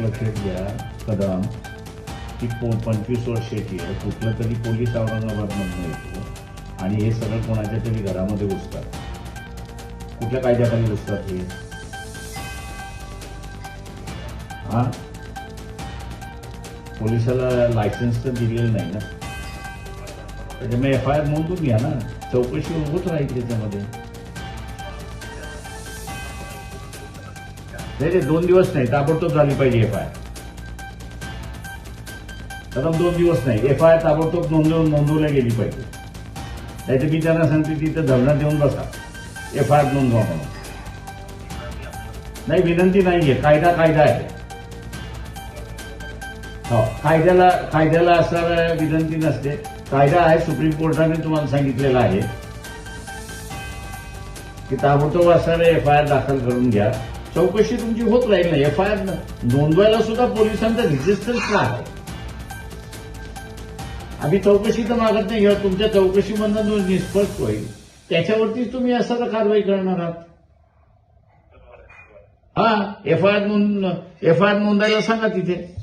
लक्षात घ्या कदम की पो पंचवीस वर्षाची आहे. कुठलं तरी पोलीस औरंगाबादमधनं येतो. आणि हे सगळं कोणाच्या तरी घरामध्ये घुसतात. कुठल्या कायद्याखाली घुसतात हे? हा? पोलिसाला लायसन्स तर दिलेलं नाही ना. त्याच्यामुळे एफ आय आर नोंदून घ्या ना. चौकशी होत राहील त्याच्यामध्ये. नाही ते दोन दिवस नाही. ताबडतोब झाली पाहिजे एफ आय आर कदम दोन दिवस नाही. एफ आय आर ताबडतोब नोंदवून नोंदवल्या गेली पाहिजे. नाही तर मी त्यांना सांगते तिथं धरणं देऊन बसा. एफ आय आर नोंदवा म्हणून. नाही विनंती नाहीये. कायदा कायदा आहे. हो कायद्याला कायद्याला असणारा विनंती नसते. कायदा आहे सुप्रीम कोर्टाने तुम्हाला सांगितलेला आहे. की ताबडतोब असणारे एफ आय आर दाखल करून घ्या. चौकशी तुमची होत राहील ना. एफ आय आर नोंदवायला सुद्धा पोलिसांचा रेजिस्टन्स आहे. आम्ही चौकशी तर मागत नाही. किंवा तुमच्या चौकशीमधनं जो निष्पक्ष होईल त्याच्यावरतीच तुम्ही असं कारवाई करणार आहात. हा एफ आय आर नोंद एफ आय आर नोंदायला सांगा तिथे.